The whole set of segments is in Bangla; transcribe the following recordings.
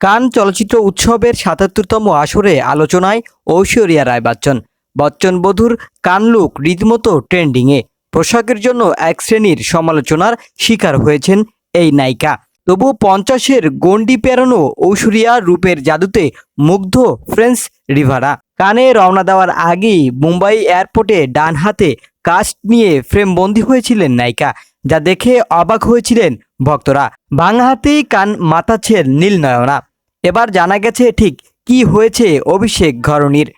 কান চলচ্চিত্র উৎসবের সাতাত্তরতম আসরে আলোচনায় ঐশ্বরিয়া রায় বচ্চন বচ্চন বধুর কান লুক রীতিমতো ট্রেন্ডিংয়ে। পোশাকের জন্য এক শ্রেণির সমালোচনার শিকার হয়েছেন এই নায়িকা। তবু পঞ্চাশের গণ্ডি পেরোনো ঐশ্বরিয়া রূপের জাদুতে মুগ্ধ ফ্রেন্স রিভারা। কানে রওনা দেওয়ার আগেই মুম্বাই এয়ারপোর্টে ডান হাতে কাস্ট নিয়ে ফ্রেমবন্দি হয়েছিলেন নায়িকা, যা দেখে অবাক হয়েছিলেন ভক্তরা। বাং হাতেই কান মাতাচ্ছেন নীলনয়না। এবার জানা গেছে ঠিক কি হয়েছে অভিষেক ঘরণীর।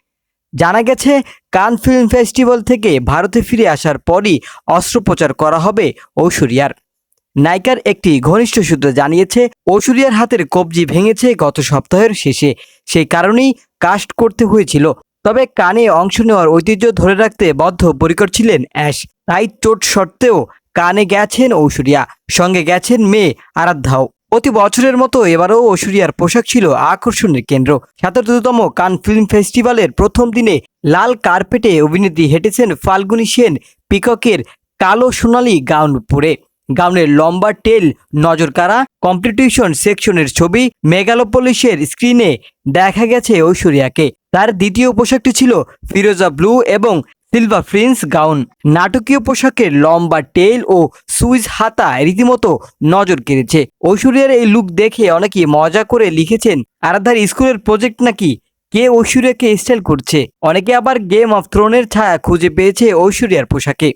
জানা গেছে, কান ফিল্ম ফেস্টিভ্যাল থেকে ভারতে ফিরে আসার পরই অস্ত্রোপচার করা হবে ঐশ্বরিয়ার। নায়িকার একটি ঘনিষ্ঠ সূত্র জানিয়েছে, ঐশ্বরিয়ার হাতের কবজি ভেঙেছে গত সপ্তাহের শেষে। সেই কারণেই কাস্ট করতে হয়েছিল। তবে কানে অংশ নেওয়ার ঐতিহ্য ধরে রাখতে বদ্ধপরিকর ছিলেন অ্যাশ। তাই চোট সত্ত্বেও কানে গেছেন ঐশ্বরিয়া, সঙ্গে গেছেন মেয়ে আরাধ্যাও। প্রতি বছরের মতো এবারও ঐশ্বরিয়ার পোশাক ছিল আকর্ষণের কেন্দ্র। সাতাত্তরতম কান ফিল্ম ফেস্টিভ্যালের প্রথম দিনে লাল কার্পেটে অভিনেত্রী হেঁটেছেন ফাল্গুনি সেন পিককের কালো সোনালি গাউন পরে। গাউনের লম্বা টেল, নজরকাড়া, কম্পিটিশন সেকশনের ছবি মেগালোপলিসের স্ক্রিনে দেখা গেছে ঐশ্বরিয়াকে। তার দ্বিতীয় পোশাকটি ছিল ফিরোজা ব্লু এবং সিলভার ফ্রিন্স গাউন নাটকীয় পোশাকের লম্বা টেল ও সুইজ হাতা রীতিমতো নজর কেড়েছে। ঐশ্বরিয়ার এই লুক দেখে অনেকে মজা করে লিখেছেন, আরাধার স্কুলের প্রজেক্ট নাকি কে ঐশ্বরিয়াকে স্টাইল করছে? অনেকে আবার গেম অফ থ্রোনের ছায়া খুঁজে পেয়েছে ঐশ্বরিয়ার পোশাকে।